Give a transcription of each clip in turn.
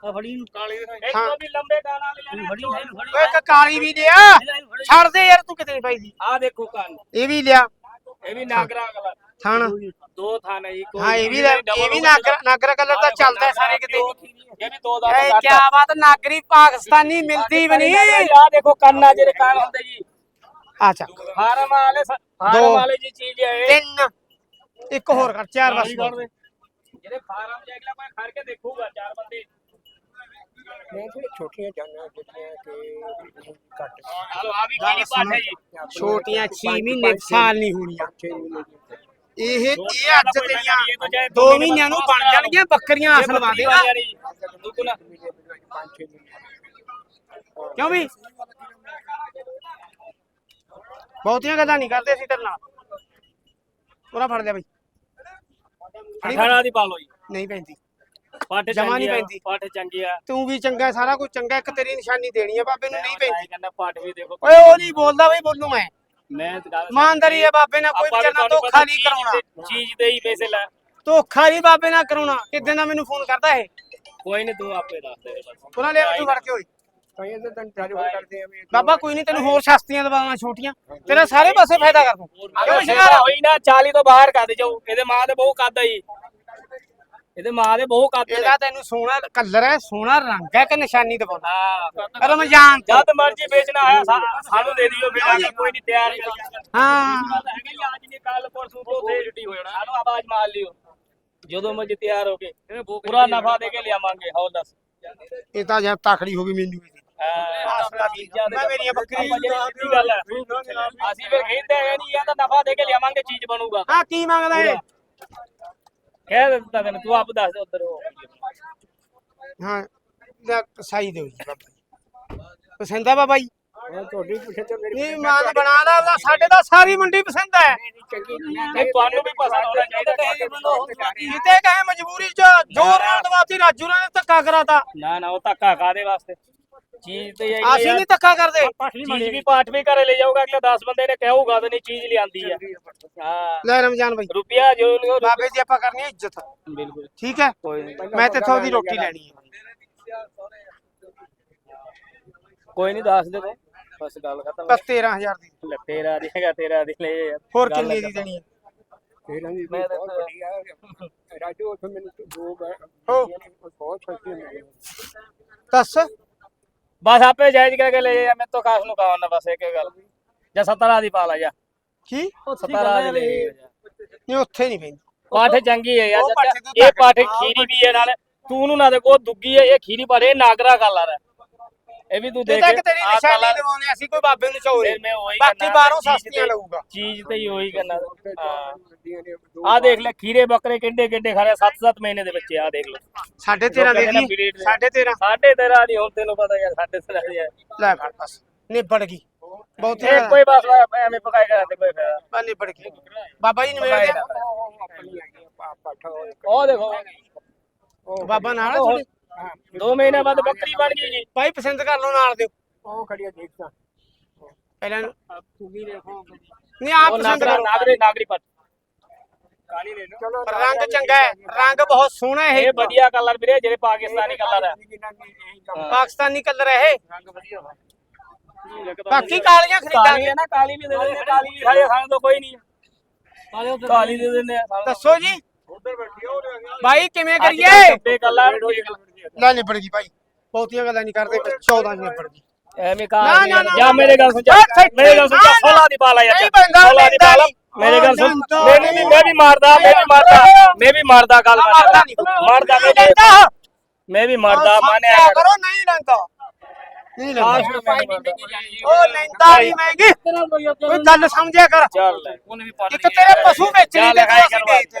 ਆ ਫੜੀ ਨੂੰ ਕਾਲੀ ਇੱਕ ਹਾਂ। ਵੀ ਲੰਬੇ ਗਾਣਾ ਵਾਲੇ ਲੈਣੇ ਫੜੀ ਹੈ ਇਹਨੂੰ ਓਏ ਇੱਕ ਕਾਲੀ ਵੀ ਲਿਆ। ਛੱਡ ਦੇ ਯਾਰ ਤੂੰ ਕਿਤੇ ਨਹੀਂ ਪਾਈ ਦੀ ਆ ਦੇਖੋ ਕੰਨ ਇਹ ਵੀ ਲਿਆ। ਇਹ ਵੀ ਨਾਗਰਾ ਕਲਰ। ਥਣ। ਦੋ ਥਾਂ ਨੇ ਜੀ ਕੋਈ ਹਾਂ ਇਹ ਵੀ ਇਹ ਵੀ ਨਾਗਰਾ ਨਾਗਰਾ ਕਲਰ ਤਾਂ ਚੱਲਦਾ ਹੈ ਸਾਰੇ ਕਿਤੇ। ਇਹ ਵੀ ਦੋ ਦਾ ਏ ਕੀ ਬਾਤ ਨਾਗਰੀ ਪਾਕਿਸਤਾਨੀ ਮਿਲਦੀ ਵੀ ਨਹੀਂ। ਆ ਦੇਖੋ ਕੰਨ ਆ ਜਿਹੜੇ ਕੰਨ ਹੁੰਦੇ ਜੀ। ਚੱਕ। ਫਾਰਮ ਵਾਲੇ ਦੋ। ਵਾਲੇ ਜੀ ਚੀਜ਼ ਹੈ ਇਹ। ਤਿੰਨ। ਇੱਕ ਹੋਰ ਕਰ ਚਾਰ ਬਸ। ਜਿਹੜੇ ਫਾਰਮ ਜੇ ਅਗਲਾ ਕੋਈ ਖੜ ਕੇ ਦੇਖੂਗਾ ਚਾਰ ਬੰਦੇ। ਨਹੀਂ ਥੋੜੀ ਛੋਟੀਆਂ ਜਾਨਾਂ ਜਿਹੜੀਆਂ ਕਿ ਘੱਟ ਚਲੋ ਆ ਵੀ ਖੀਰੀ ਪਾਠ ਹੈ ਜੀ। ਛੋਟੀਆਂ 6 ਮਹੀਨੇ ਸਾਲ ਨਹੀਂ ਹੋਣੀਆਂ। ਛੇ ਮਹੀਨੇ ਦੀ। ਇਹ ਇਹ ਅੱਜ ਤੇਰੀਆਂ 2 ਮਹੀਨਿਆਂ ਨੂੰ ਬਣ ਜਾਣਗੀਆਂ ਬੱਕਰੀਆਂ ਅਸਲ ਵਾਦੇਗਾ ਕਿਉਂ ਵੀ? ਬਹੁਤੀਆਂ ਗੱਲਾਂ ਨਹੀਂ ਕਰਦੇ ਅਸੀਂ ਤੇਰੇ ਨਾਲ। ਪੂਰਾ ਫੜ ਲਿਆ ਬਈ। ਫੜੀ ਅਠਾਰਾਂ ਦੀ ਪਾ ਲਓ ਜੀ। ਨਹੀਂ ਪੈਂਦੀ ਪਾਠ ਜਮਾਂ ਨੀ ਚੰਗੀ ਆ, ਪੈਂਦੀ। ਪਾਠ ਚੰਗੀ ਆ। ਤੂੰ ਵੀ ਚੰਗਾ ਸਾਰਾ ਕੁਝ ਚੰਗਾ ਇੱਕ ਤੇਰੀ ਨਿਸ਼ਾਨੀ ਦੇਣੀ ਹੈ ਬਾਬੇ ਨੂੰ ਨਹੀਂ ਪੈਂਦੀ ਕਹਿੰਦਾ ਪਾਠ ਵੀ ਦੇਖੋ। ਓਏ ਉਹ ਨਹੀਂ ਬੋਲਦਾ ਬਈ ਬੋਲੂ ਮੈਂ। ਮੈਂ ਇਮਾਨਦਾਰੀ ਹੈ ਬਾਬੇ ਨਾਲ ਕੋਈ ਆਪਾਂ ਵਿਚਾਰ ਨਾਲ ਤੁਹਾਨੂੰ ਧੋਖਾ ਨਹੀਂ ਕਰਾਉਣਾ। ਚੀਜ਼ ਦੇ ਹੀ ਪੈਸੇ ਲੈ। ਧੋਖਾ ਨਹੀਂ ਬਾਬੇ ਨਾਲ ਕਰਾਉਣਾ। ਕਿਦਾਂ ਦਾ ਮੈਨੂੰ ਫੋਨ ਕਰਦਾ ਇਹ? ਕੋਈ ਨਹੀਂ ਤੂੰ ਆਪੇ ਦੱਸ ਦੇ। ਉਹਨਾਂ ਲਿਆ ਤੂੰ ਫੜ ਕੇ ਹੋਈ ਤਾਂ ਇਹ ਤਾਂ ਤੈਨੂੰ ਟੈਲੀਫੋਨ ਕਰਦੇ ਆ ਵੀ ਬਾਬਾ ਕੋਈ ਨਹੀਂ ਤੈਨੂੰ ਹੋਰ ਸ਼ਸਤੀਆਂ ਦਵਾਵਾਂ ਛੋਟੀਆਂ। ਤੇਰਾ ਸਾਰੇ ਪਾਸੇ ਫਾਇਦਾ ਕਰ ਦੂੰ ਹੋਈ ਨਾ 40 ਤੋਂ ਬਾਹਰ ਕੱਢ ਜਾਓ। ਇਹਦੇ ਮਾਂ ਦੇ ਬਹੁ ਕੱਦ ਆਈ ਇਹਦੇ ਮਾਂ ਦੇ ਬਹੁ ਕੱਦ ਇਹਦਾ ਤੈਨੂੰ ਸੋਹਣਾ ਕਲਰ ਹੈ ਸੋਹਣਾ ਰੰਗ ਹੈ ਕਿ ਨਿਸ਼ਾਨੀ ਦਵਾਉਣਾ ਹਾਂ ਰਮਜ਼ਾਨ ਤੋਂ। ਜਦ ਮਰਜ਼ੀ ਵੇਚਣਾ ਆਇਆ ਸਾ- ਸਾਨੂੰ ਦੇ ਦਿਓ ਫਿਰ ਕੋਈ ਨਹੀਂ ਤਿਆਰ ਹੀ। ਹੈਗੇ ਹੀ ਅੱਜ ਨਹੀਂ ਕੱਲ ਪਰਸੋਂ ਤੋਂ ਤੇ ਛੁੱਟੀ ਹੋ ਜਾਣਾ ਸਾਨੂੰ ਆਵਾਜ਼ ਮਾਰ ਲਿਓ। ਜਦੋਂ ਮਰਜ਼ੀ ਤਿਆਰ ਹੋ ਕੇ। ਪੂਰਾ ਨਫਾ ਦੇ ਕੇ ਲਿਆਵਾਂਗੇ ਹੋਰ ਦੱਸ। ਇਹ ਤਾਂ ਜਦ ਤਕੜੀ ਹੋ ਗਈ ਮੈਨੂੰ। ਆਸਰਾ ਚੀਜ਼ਾਂ ਦੇ ਮੈਂ ਮੇਰੀਆਂ ਬੱਕਰੀ ਆਪਾਂ ਜਿਹੜੀ ਸਿੱਧੀ ਗੱਲ ਹੈ ਅਸੀਂ ਫਿਰ ਖੇਡਦੇ ਹੈਗੇ ਨਹੀਂ ਇਹਦਾ ਨਫਾ ਦੇ ਕੇ ਲਿਆਵਾਂਗੇ ਚੀਜ਼ ਬਣੂਗਾ। ਹਾਂ ਕੀ ਮੰਗਦਾ ਇਹ? ਕਹਿ ਦਿੱਤਾ ਤੈਨੂੰ ਤੂੰ ਆਪ ਦੱਸ ਦੇ ਉਧਰ ਹਾਂ ਲੈ ਸਾਈ ਦਿਓ ਜੀ ਬਾਬਾ ਜੀ। ਪਸੰਦ ਆ ਬਾਬਾ ਜੀ? ਹਾਂ ਤੁਹਾਡੀ ਪੁੱਛੇ ਤੇ ਮੇਰੀ ਨਹੀਂ ਮਾਨ ਬਣਾ ਲਾ ਉਹਦਾ ਸਾਡੇ ਤਾਂ ਸਾਰੀ ਮੰਡੀ ਪਸੰਦ ਹੈ ਚੰਗੀ ਇਹ ਤੁਹਾਨੂੰ ਵੀ ਪਸੰਦ ਹੋਣਾ ਚਾਹੀਦਾ ਕਿਤੇ ਕਹੇ ਮਜਬੂਰੀ ਚ ਜ਼ੋਰ ਨਾਲ ਦਵਾਤੀ ਰਾਜੂ ਨੇ ਧੱਕਾ ਕਰਾਤਾ। ਨਾ ਨਾ ਉਹ ਧੱਕਾ ਕਾਦੇ ਵਾਸਤੇ? ਚੀਜ਼ ਤੇ ਇਹ ਅਸੀਂ ਨਹੀਂ ਧੱਕਾ ਕਰਦੇ। ਚੀਜ਼ ਵੀ ਪਾਠ ਵੀ ਘਰੇ ਲੈ ਜਾਊਗਾ ਅਗਲੇ 10 ਬੰਦੇ ਨੇ ਕਹੂਗਾ ਤੇ ਨਹੀਂ ਚੀਜ਼ ਲਿਆਂਦੀ ਆ। ਹਾਂ। ਲੈ ਰਮਜ਼ਾਨ ਬਾਈ। ਰੁਪਿਆ ਜੋ ਲਿਓ ਬਾਬੇ ਦੀ ਆਪਾਂ ਕਰਨੀ ਹੈ ਇੱਜ਼ਤ। ਬਿਲਕੁਲ। ਠੀਕ ਹੈ? ਕੋਈ ਨੀ। ਮੈਂ ਤੇ ਥੋੜੀ ਰੋਟੀ ਲੈਣੀ ਹੈ ਕੋਈ ਨਹੀਂ ਦੱਸ ਦੇ ਬਸ ਗੱਲ ਖਤਮ ਬਸ 13000 ਦੀ। ਲੈ ਤੇਰਾ ਦੇਗਾ ਤੇਰਾ ਦੇ ਲੈ। ਹੋਰ ਕਿੰਨੇ ਦੀ। ਦੇਣੀ ਹੈ ਤੇਰਾਂ ਦੀ ਮੈਂ ਤਾਂ- ਬਹੁਤ ਵੱਡੀ ਆ ਰਾਜੂ ਉੱਥੇ ਮੈਨੂੰ ਦੋ। ਬਹੁਤ ਸਸਤੀ ਮਿਲੀ। ਦੱਸ। ਬਸ ਆਪੇ ਜਾਇਜ਼ ਕਰਕੇ ਲੈ ਜਾ ਮੈਂ ਤੋਂ ਖਾਸ ਨੂੰ ਕਹਾਂ ਨਾ ਬਸ ਇੱਕ ਹੀ ਗੱਲ। ਜਾਂ 17 ਦੀ ਪਾ ਲਾ ਜਾ। ਕੀ? 17 ਦੀ ਲੈ ਜਾ। ਨਹੀਂ ਉੱਥੇ ਨਹੀਂ ਪੈਂਦੀ। ਪਾਠ ਚੰਗੀ ਹੈ ਯਾਰ ਉਹ ਇਹ ਪਾਠ ਖੀਰੀ ਵੀ ਹੈ ਨਾਲ। ਤੂੰ ਨੂੰ ਨਾ ਦੇਖੋ ਦੁੱਗੀ ਹੈ ਇਹ ਖੀਰੀ ਪਾਠ ਇਹ ਨਾਗਰਾ ਕਲਰ ਹੈ ਇਹ ਵੀ ਤੂੰ ਦੇਖ ਤੇਰੀ ਆਹ ਨਿਸ਼ਾਨੀ colour- ਦਵਾਉਣੇ ਅਸੀਂ ਕੋਈ ਬਾਬੇ ਨੂੰ ਚੋਰੇ ਫਿਰ ਮੈਂ ਉਹੀ ਬਾਕੀ ਕਰਨਾ, ਬਾਹਰੋਂ ਚੀਜ਼ ਸਸਤੀਆਂ ਲਊਗਾ। ਚੀਜ਼ ਤੇ ਹੀ ਉਹੀ ਦੋ ਆ ਦੇਖ ਲੈ ਖੀਰੇ ਬੱਕਰੇ ਕਿੱਡੇ ਕਿੱਡੇ ਖੜੇ 7-7 ਮਹੀਨੇ ਦੇ ਬੱਚੇ ਆ ਦੇਖ ਲੈ ਸਾਢੇ 13 ਦੇ ਨੇ ਦੀ ਸਾਢੇ 13 ਸਾਢੇ ਤੇਰਾ ਦੀ ਹੁਣ ਤੈਨੂੰ ਪਤਾ ਯਾਰ ਸਾਢੇ ਤੇਰਾ ਦੀ ਹੈ ਲੈ ਫੜ ਬਸ ਨਿਬੜ ਗਈ। ਬਹੁਤ ਇਹ ਕੋਈ ਬਸ ਐਵੇਂ ਪਕਾਈ ਕਰਦੇ ਕੋਈ ਫਾਇਦਾ। ਬਸ ਨਿਬੜ ਗਈ। ਬਾਬਾ ਜੀ ਨਵੇੜ ਪਕਾਈ ਦਿਆ ਨਾ। ਉਹ ਦੇਖੋ। ਉਹ ਬਾਬਾ ਨਾਲ ਆ ਤੁਹਾਡੇ? ਹਾਂ, ਦੋ ਮਹੀਨੇ ਬਾਅਦ ਬੱਕਰੀ ਬਣ ਗਈ ਜੀ ਭਾਈ ਪਸੰਦ ਕਰ ਲਓ ਨਾਲ ਦਿਓ ਉਹ ਖੜੀਆ ਦੇਖਦਾ ਪਹਿਲਾਂ ਨੂੰ- ਤੂੰ ਵੀ ਦੇਖੋ ਨਹੀਂ ਆਪ ਉਹ ਪਸੰਦ ਨਾਗਰਾ ਕਰੋ ਨਾਗਰੇ ਨਾਗਰੀ ਪੱਟ ਕਾਲੀ ਲੈ ਲਓ ਚਲੋ ਰੰਗ ਚੰਗਾ ਹੈ ਰੰਗ ਬਹੁਤ ਸੋਹਣਾ ਹੈ ਇਹ ਵਧੀਆ ਕਲਰ ਵੀਰੇ ਜਿਹੜੇ ਪਾਕਿਸਤਾਨੀ ਕਲਰ ਹੈ ਹਾਂ। ਪਾਕਿਸਤਾਨੀ ਕਲਰ ਹੈ ਇਹ ਰੰਗ ਵਧੀਆ ਬਾਕੀ ਕਾਲੀਆਂ ਕਾਲੀ ਖਰੀਦਾਂਗੇ ਹੈ ਨਾ ਕਾਲੀ ਵੀ ਦੇ ਦਿੰਦੇ ਆ, ਕਾਲੀ ਵੀ ਸਾਡੇ ਸਾਨੂੰ ਤਾਂ ਕੋਈ ਨਹੀਂ ਕਾਲੀ ਦੇ ਦਿੰਦੇ ਆ ਸਾਨੂੰ ਤਾਂ। ਦੱਸੋ ਜੀ ਉਧਰ ਬੈਠੀ ਉਹ ਭਾਈ ਕਿਵੇਂ ਅੱਜ ਕਰੀਏ ਕੱਲ੍ਹ ਡੱਬੇ ਕਲਰ ਲੈ ਨਿਬੜ ਗਈ ਭਾਈ। ਬਹੁਤੀਆਂ ਗੱਲਾਂ ਨਹੀਂ ਕਰਦੇ 14 ਦੀ ਨਿਬੜ ਗਈ। ਐਵੇਂ ਕਾ ਨਾ, ਨਾ, ਨਾ, ਜਾ ਨਾ। ਮੇਰੇ ਗੱਲ ਸੁਣ ਜਾ। ਓਏ ਸੱਚੀ, ਮੇਰੇ ਗੱਲ ਸੁਣ ਜਾ ਨਾ, ਨਾ। 16 ਦੀ ਪਾ ਲਾ ਯਾਰ ਨਹੀਂ ਬੰਦਾ, 16 ਦੀ ਪਾ ਲਾ ਨਹੀਂ। ਮੇਰੇ ਗੱਲ ਸੁਣ ਲੈਂਦਾ। ਮੈਨੂੰ ਵੀ ਮੈਂ ਵੀ ਮਾਰਦਾ ਮੈਂ ਵੀ ਮਾਰਦਾ ਮੈਂ ਵੀ ਮਾਰਦਾ ਗੱਲ ਨਾ, ਮਾਰਦਾ। ਨਹੀਂ। ਮਾਰਦਾ ਮੈਂ ਨਹੀਂ ਲੈਂਦਾ। ਮੈਂ ਵੀ ਮਾਰਦਾ ਮਾਨਿਆ ਸਮਝਿਆ ਕਰ ਕਰੋ ਨਹੀਂ ਲੈਂਦਾ। ਨਹੀਂ ਲੈਂਦਾ। ਆਸ਼ ਨੂੰ ਮੈਂ ਨਹੀਂ ਮਾਰਦਾ। ਉਹ ਲੈਂਦਾ ਨਹੀਂ ਮਹਿੰਗੀ ਕੋਈ ਗੱਲ ਸਮਝਿਆ ਕਰ। ਚੱਲ ਲੈ। ਉਹਨੇ ਵੀ ਪਾ ਇੱਕ ਤੇਰੇ ਪਸ਼ੂ ਵੇਚਣੇ ਚੱਲ ਤੇ ਲਿਖਾਈ ਅਸੀਂ ਕਰਵਾ ਵੇਚਦੇ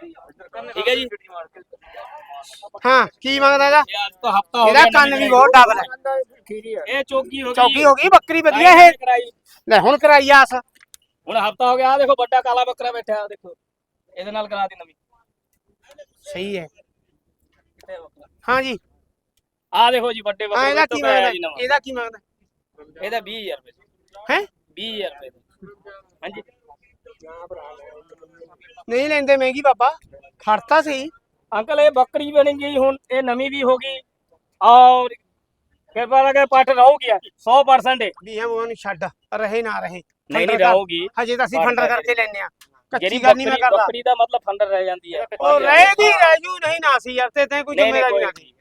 ਠੀਕ ਹੈ ਜੀ। ਹਾਂ ਕੀ ਮੰਗਦਾ ਇਹਦਾ ਇਹ ਅੱਜ ਤੋਂ ਹਫਤਾ ਹੋ ਇਹਦਾ ਕੰਨ ਵੀ ਬਹੁਤ ਡਬਲ ਹੈ। ਇਹ ਚੌਕੀ ਹੋ ਗਈ। ਚੌਕੀ ਹੋ ਗਈ ਬੱਕਰੀ ਵਧੀਆ ਇਹ। ਲੈ ਹੁਣ ਕਰਾਈ ਆਸ। ਹੁਣ ਹਫਤਾ ਹੋ ਗਿਆ ਆ ਦੇਖੋ ਵੱਡਾ ਕਾਲਾ ਬੱਕਰਾ ਬੈਠਾ ਆ ਦੇਖੋ। ਇਹਦੇ ਨਾਲ ਕਰਾ ਦੀ ਨਵੀਂ। ਸਹੀ ਹੈ? ਹਾਂ ਜੀ। ਆ ਦੇਖੋ ਜੀ ਵੱਡੇ ਬੱਕਰੇ ਇਹਦਾ ਕੀ ਮੰਗਦਾ? ਇਹਦਾ ਕੀ ਮੰਗਦਾ? ਇਹਦਾ 20000 ਰੁਪਏ। ਹੈ? 20000 ਰੁਪਏ। ਹਾਂਜੀ। ਨਹੀਂ ਲੈਂਦੇ ਮਹਿੰਗੀ ਬਾਬਾ। ਖੜਤਾ ਸਹੀ ਅੰਕਲ ਇਹ ਬੱਕਰੀ ਬਣ ਗਈ ਹੁਣ ਇਹ ਨਵੀਂ ਵੀ ਹੋ ਗਈ। ਔਰ ਕਿਰਪਾ ਕਰਕੇ ਪੱਟ ਰਹੂਗੀ 100% ਇਹ। ਵੀ ਉਹ ਨੂੰ ਛੱਡ ਰਹੇ ਨਾ ਰਹੇ। ਨਹੀਂ ਨਹੀਂ ਰਹੂਗੀ। ਹਜੇ ਤਾਂ ਅਸੀਂ ਫੰਡਰ ਕਰਕੇ। ਲੈਨੇ ਆ ਕੱਚੀ ਗੱਲ ਨਹੀਂ ਮੈਂ ਕਰਦਾ। ਬੱਕਰੀ ਦਾ ਮਤਲਬ ਫੰਡਰ ਰਹਿ ਜਾਂਦੀ ਹੈ। ਉਹ ਰਹੇਗੀ ਰਾਜੂ ਨਹੀਂ ਨਾ ਸੀ ਯਾਰ ਤੇ ਤੈਂ ਕੋਈ ਜ਼ਿੰਮੇਵਾਰੀ ਨਾ ਦੀ।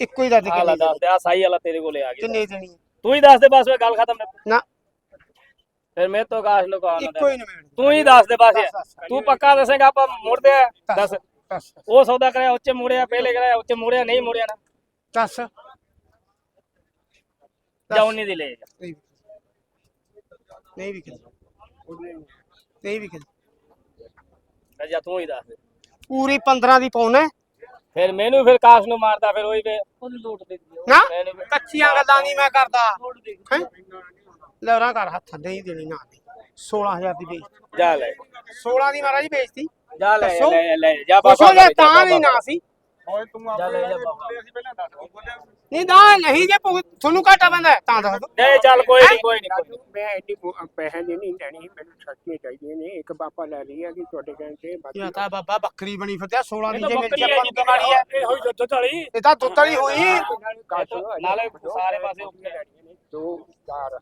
ਇੱਕੋ ਹੀ ਦੱਸ ਦੇ ਆ ਸਾਈ ਵਾਲਾ ਤੇਰੇ ਕੋਲੇ ਆ ਗਿਆ। ਕਿੰਨੇ ਦੇਣੀ ਹੈ? ਤੂੰ ਹੀ ਦੱਸ ਦੇ ਬਸ ਉਹ ਗੱਲ ਖਤਮ ਨਾ ਫਿਰ ਮੈਂ ਤੋਂ ਕਾਸ਼ ਨੂੰ ਕਹਾਂ ਇੱਕੋ ਹੀ ਨਵੇੜ ਤੂੰ ਹੀ ਦੱਸ ਦੇ ਬਸ। ਤੂੰ ਪੱਕਾ ਦੱਸੇਗਾ ਆਪਾਂ ਮੁੜਦੇ ਆ। ਦੱਸ ਉਹ ਸੌਦਾ ਕਰਿਆ ਉੱਚੇ ਮੁੜਿਆ ਪਹਿਲੇ ਕਰਿਆ ਉੱਚੇ ਮੁੜਿਆ ਨਹੀਂ ਮੁੜਿਆ ਨਾ। ਦੱਸ। ਜਾਂ ਉਨੀ ਦੀ ਲੈ ਜਾ ਨਹੀਂ ਨਹੀਂ ਵਿਕਦੀ ਨਹੀਂ ਵਿਕਦੀ ਜਾਂ ਤੂੰ ਹੀ ਦੱਸ ਦੇ। ਪੂਰੀ 15 ਦੀ ਪਾਉਣਾ? ਫਿਰ ਮੈਨੂੰ ਫਿਰ ਕਾਸ਼ ਨੂੰ ਮਾਰਦਾ ਫਿਰ ਉਹੀ ਫਿਰ ਉਹਨੂੰ ਲੋਟ ਦੇ ਨਾ? ਮੈਨੂੰ ਫਿਰ- ਕੱਚੀਆਂ ਗੱਲਾਂ ਨਹੀਂ ਮੈਂ ਕਰਦਾ। ਹੈਂ? ਲੈ ਉਹਨਾਂ ਕਰ ਹੱਥ ਨਹੀਂ ਦੇਣੀ ਨਾ ਦੇ। 16000 ਦੀ ਵੇਚ ਜਾ ਲੈ। 16 ਦੀ ਮਹਾਰਾਜ ਵੇਚਤੀ। ਜਾ ਲੈ ਦੱਸੋ। ਲੈ ਲੈ ਜਾ ਬਾਬਾ ਹੋ ਜਾ ਜਾ ਤਾਂ ਨਹੀਂ ਬਾਬਾ। ਨਾ ਸੀ। ਜਾ ਲੈ ਜਾ ਬਾਬਾ। ਨਹੀਂ ਤਾਂ ਨਹੀਂ ਜੇ ਭੁਗ- ਤੁਹਾਨੂੰ ਘਾਟਾ ਪੈਂਦਾ ਹੈ, ਤਾਂ ਦੱਸ ਦੋ ਨਹੀਂ ਚੱਲ ਕੋਈ ਨਹੀਂ ਕੋਈ ਨਹੀਂ ਮੈਂ ਐਡੀ ਮੁ- ਪੈਸੇ ਦੀ ਨਹੀਂ ਲੈਣੀ ਮੈਨੂੰ ਸਸਤੀਆਂ ਚਾਹੀਦੀਆਂ ਨੇ। ਇੱਕ ਬਾਪਾ ਲੈ ਲਈ ਆ ਕਿ ਤੁਹਾਡੇ ਕਹਿਣ ਤੇ ਬਾਕੀ ਇਹ ਤਾਂ ਬਾਬਾ ਬੱਕਰੀ ਬਣੀ ਫਿਰਦਿਆ 16 ਦੀ ਤਾਂ ਜੇ ਹੈ ਆਪਾਂ ਨੂੰ ਦਿਵਾਲੀ ਹੈ। ਇਹ ਹੋਈ ਦੁੱਧ ਵਾਲੀ ਇਹ ਤਾਂ ਦੁੱਧ ਵਾਲੀ ਹੋਈ। ਗੱਲ ਸੁਣੋ, ਨਾਲੇ ਸਾਰੇ ਪਾਸੇ ਦੋ ਚਾਰ ਤਿੰਨ ਚਾਰ